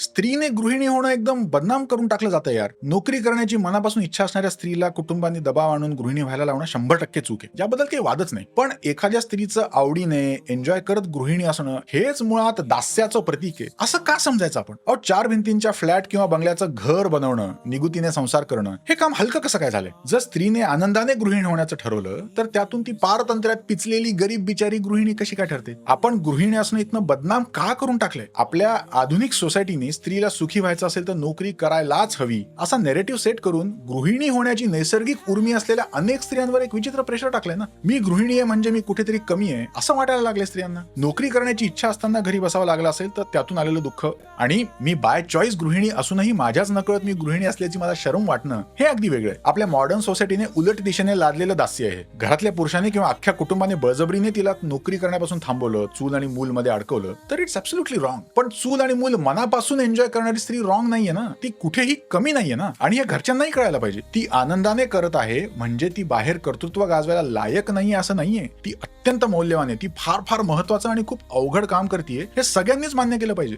स्त्रीने गृहिणी होणं एकदम बदनाम करून टाकलं जातं यार. नोकरी करण्याची मनापासून इच्छा असणाऱ्या स्त्रीला कुटुंबांनी दबाव आणून गृहिणी व्हायला लावणं शंभर टक्के चूक आहे. याबद्दल काही वादच नाही. पण एखाद्या स्त्रीचं आवडीने एन्जॉय करत गृहिणी असणं हेच मुळात दास्याचं प्रतीक आहे. असं का समजायचं आपण? अहो चार भिंतींच्या फ्लॅट किंवा बंगल्याचं घर बनवणं निगुतीने संसार करणं हे काम हलकं कसं काय झालंय? जर स्त्रीने आनंदाने गृहिणी होण्याचं ठरवलं तर त्यातून ती पारतंत्र्यात पिचलेली गरीब बिचारी गृहिणी कशी काय ठरते? आपण गृहिणी असणं इथनं बदनाम का करून टाकलंय? आपल्या आधुनिक सोसायटीने स्त्रीला सुखी व्हायचं असेल तर नोकरी करायलाच हवी. असा नेरेटिव्ह सेट करून गृहिणी होण्याची नैसर्गिक उर्मी असलेल्या अनेक स्त्रियांवर एक विचित्र प्रेशर टाकलंय ना. मी गृहिणी आहे म्हणजे मी कुठेतरी कमी आहे असं वाटायला लागले स्त्रियांना. नोकरी करण्याची इच्छा असताना घरी बसावं लागलं असेल तर त्यातून आलेलं दुःख. आणि मी बाय चॉईस गृहिणी असूनही माझ्याच नकळत मी गृहिणी असल्याची मला शरम वाटणं हे अगदी वेगळं आहे. आपल्या मॉडर्न सोसायटीने उलट दिशेने लादलेलं दास्य आहे. घरातल्या पुरुषाने किंवा अख्ख्या कुटुंबाने बळजबरीने तिला नोकरी करण्यापासून थांबवलं चूल आणि मूल मध्ये अडकवलं तर इट्स अब्सोल्युटली रॉंग पण चूल आणि मूल मनापासून एन्जॉय करणारी स्त्री रॉंग नाहीये ना ती कुठेही कमी नाहीये ना. आणि हे घरच्यांनाही कळायला पाहिजे. ती आनंदाने करत आहे म्हणजे ती बाहेर कर्तृत्व गाजवायला लायक नाहीये असं नाहीये. ती अत्यंत मौल्यवान आहे. ती फार फार महत्वाचं आणि खूप अवघड काम करते हे सगळ्यांनीच मान्य केलं पाहिजे.